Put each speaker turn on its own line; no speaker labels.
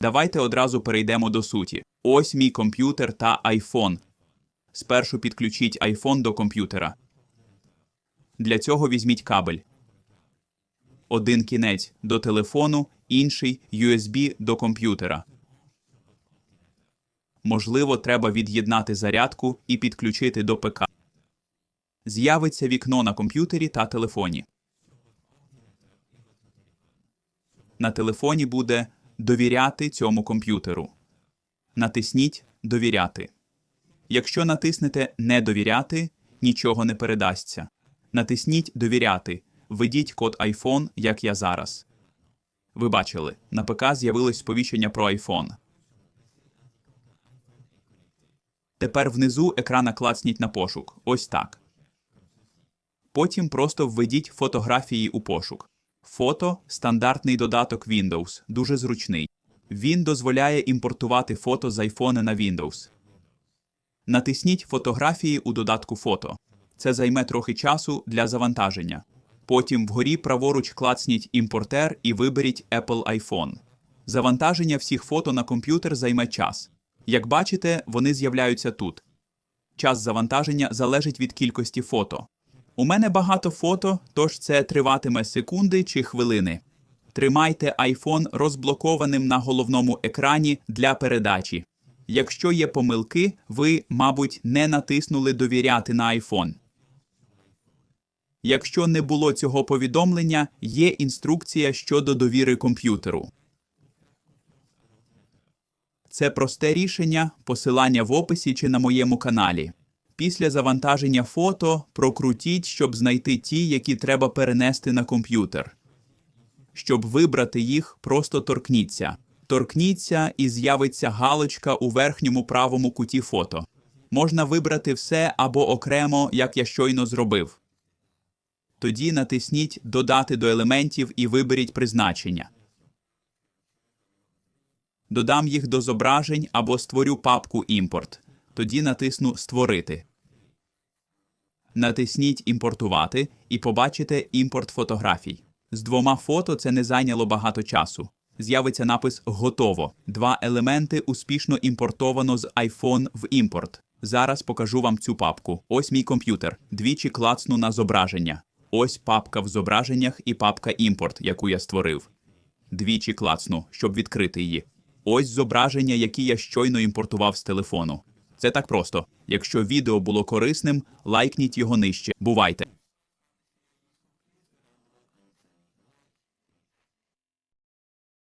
Давайте одразу перейдемо до суті. Ось мій комп'ютер та iPhone. Спершу підключіть iPhone до комп'ютера. Для цього візьміть кабель. Один кінець до телефону, інший USB до комп'ютера. Можливо, треба від'єднати зарядку і підключити до ПК. З'явиться вікно на комп'ютері та телефоні. На телефоні буде довіряти цьому комп'ютеру. Натисніть Довіряти. Якщо натиснете Не довіряти, нічого не передасться. Натисніть Довіряти. Введіть код iPhone, як я зараз. Ви бачили, на ПК з'явилось сповіщення про iPhone. Тепер внизу екрана клацніть на пошук. Ось так. Потім просто введіть фотографії у пошук. Фото стандартний додаток Windows, дуже зручний. Він дозволяє імпортувати фото з iPhone на Windows. Натисніть фотографії у додатку фото. Це займе трохи часу для завантаження. Потім вгорі праворуч клацніть імпортер і виберіть Apple iPhone. Завантаження всіх фото на комп'ютер займе час. Як бачите, вони з'являються тут. Час завантаження залежить від кількості фото. У мене багато фото, тож це триватиме секунди чи хвилини. Тримайте iPhone розблокованим на головному екрані для передачі. Якщо є помилки, ви, мабуть, не натиснули довіряти на iPhone. Якщо не було цього повідомлення, є інструкція щодо довіри комп'ютеру. Це просте рішення, посилання в описі чи на моєму каналі. Після завантаження фото прокрутіть, щоб знайти ті, які треба перенести на комп'ютер. Щоб вибрати їх, просто торкніться. Торкніться і з'явиться галочка у верхньому правому куті фото. Можна вибрати все або окремо, як я щойно зробив. Тоді натисніть Додати до елементів і виберіть призначення. Додам їх до зображень або створю папку імпорт. Тоді натисну Створити. Натисніть Імпортувати і побачите імпорт фотографій. З двома фото це не зайняло багато часу. З'явиться напис Готово. Два елементи успішно імпортовано з iPhone в імпорт. Зараз покажу вам цю папку. Ось мій комп'ютер. Двічі клацну на зображення. Ось папка в зображеннях і папка імпорт, яку я створив. Двічі клацну, щоб відкрити її. Ось зображення, які я щойно імпортував з телефону. Це так просто. Якщо відео було корисним, лайкніть його нижче. Бувайте!